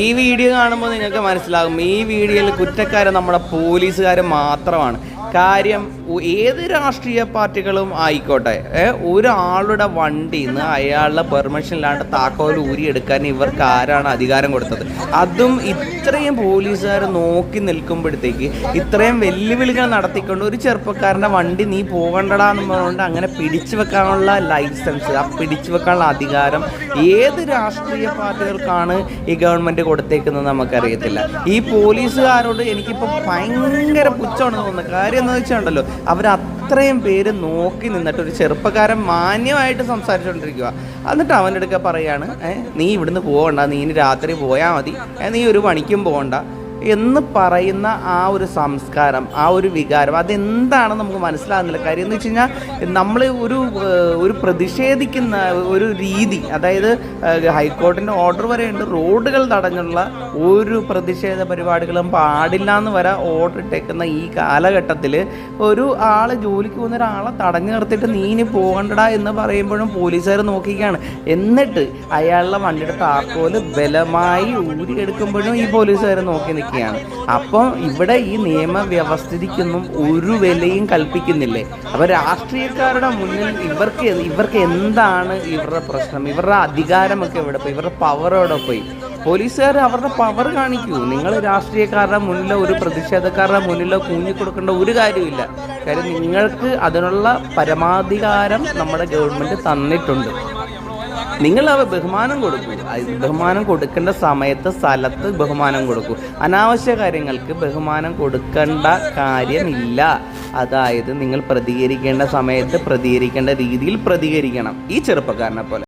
ഈ വീഡിയോ കാണുമ്പോൾ നിങ്ങൾക്ക് മനസ്സിലാകും ഈ വീഡിയോയിൽ കുറ്റക്കാരൻ നമ്മുടെ പോലീസുകാർ മാത്രമാണ്. കാര്യം ഏത് രാഷ്ട്രീയ പാർട്ടികളും ആയിക്കോട്ടെ. ഒരാളുടെ വണ്ടിയിൽ നിന്ന് അയാളുടെ പെർമിഷൻ ഇല്ലാണ്ട് താക്കോൽ ഊരിയെടുക്കാൻ ഇവർക്ക് ആരാണ് അധികാരം കൊടുത്തത്? അതും ഇത്രയും പോലീസുകാർ നോക്കി നിൽക്കുമ്പോഴത്തേക്ക് ഇത്രയും വെല്ലുവിളികൾ നടത്തിക്കൊണ്ട് ഒരു ചെറുപ്പക്കാരന്റെ വണ്ടി നീ പോകണ്ടടാ എന്ന് പറഞ്ഞുകൊണ്ട് അങ്ങനെ പിടിച്ചു വെക്കാനുള്ള ലൈസൻസ് ആ പിടിച്ചു വെക്കാനുള്ള അധികാരം ഏത് രാഷ്ട്രീയ പാർട്ടികൾക്കാണ് ഈ ഗവൺമെന്റ് കൊടുത്തേക്കുന്നത് നമുക്കറിയത്തില്ല. ഈ പോലീസുകാരോട് എനിക്കിപ്പോൾ ഭയങ്കര പുച്ഛമാണ് തോന്നുന്നത് കാര്യം എന്താ വെച്ചാണ്ടല്ലോ. അവർ അത്രയും പേര് നോക്കി നിന്നിട്ട് ഒരു ചെറുപ്പക്കാരൻ മാന്യമായിട്ട് സംസാരിച്ചുകൊണ്ടിരിക്കുക എന്നിട്ട് അവന്റെ അടുക്ക പറയാണ് നീ ഇവിടുന്ന് പോകണ്ട നീ ഇനി രാത്രി പോയാൽ മതി. നീ ഒരു പണിക്കും പോകണ്ട എന്ന് പറയുന്ന ആ ഒരു സംസ്കാരം ആ ഒരു വികാരം അതെന്താണെന്ന് നമുക്ക് മനസ്സിലാകുന്നില്ല. കാര്യം എന്ന് വെച്ച് കഴിഞ്ഞാൽ നമ്മൾ ഒരു ഒരു പ്രതിഷേധിക്കുന്ന ഒരു രീതി അതായത് ഹൈക്കോടതിന്റെ ഓർഡർ വരെയുണ്ട് റോഡുകൾ തടഞ്ഞുള്ള ഒരു പ്രതിഷേധ പരിപാടികളും പാടില്ല എന്ന് വരെ ഓർഡർ ഇട്ടേക്കുന്ന ഈ കാലഘട്ടത്തിൽ ഒരു ആൾ ജോലിക്ക് പോകുന്ന ഒരാളെ തടഞ്ഞു നിർത്തിയിട്ട് നീ ഇനി പോകണ്ടടാ എന്ന് പറയുമ്പോഴും പോലീസുകാർ നോക്കിക്കുകയാണ് എന്നിട്ട് അയാളുടെ വണ്ടിയുടെ താക്കോൽ ബലമായി ഊരിയെടുക്കുമ്പോഴും ഈ പോലീസുകാർ നോക്കി നിൽക്കുകയാണ് അപ്പോൾ ഇവിടെ ഈ നിയമവ്യവസ്ഥിതിക്കൊന്നും ഒരു വിലയും കൽപ്പിക്കുന്നില്ലേ? അപ്പോൾ രാഷ്ട്രീയക്കാരുടെ മുന്നിൽ ഇവർക്ക് ഇവർക്ക് എന്താണ് ഇവരുടെ പ്രശ്നം? ഇവരുടെ അധികാരമൊക്കെ എവിടെ പോയി? ഇവരുടെ പവർ എവിടെ പോയി? പോലീസുകാർ അവരുടെ പവർ കാണിക്കൂ. നിങ്ങൾ രാഷ്ട്രീയക്കാരുടെ മുന്നിലോ ഒരു പ്രതിഷേധക്കാരുടെ മുന്നിലോ കൊടുക്കേണ്ട ഒരു കാര്യമില്ല കാര്യം നിങ്ങൾക്ക് അതിനുള്ള പരമാധികാരം നമ്മുടെ ഗവൺമെന്റ് തന്നിട്ടുണ്ട്. നിങ്ങൾ അവ ബഹുമാനം കൊടുക്കും. ബഹുമാനം കൊടുക്കേണ്ട സമയത്ത് സ്ഥലത്ത് ബഹുമാനം കൊടുക്കും. അനാവശ്യ കാര്യങ്ങൾക്ക് ബഹുമാനം കൊടുക്കേണ്ട കാര്യമില്ല. അതായത് നിങ്ങൾ പ്രതികരിക്കേണ്ട സമയത്ത് പ്രതികരിക്കേണ്ട രീതിയിൽ പ്രതികരിക്കണം. ഈ ചെറുപ്പക്കാരനെ പോലെ.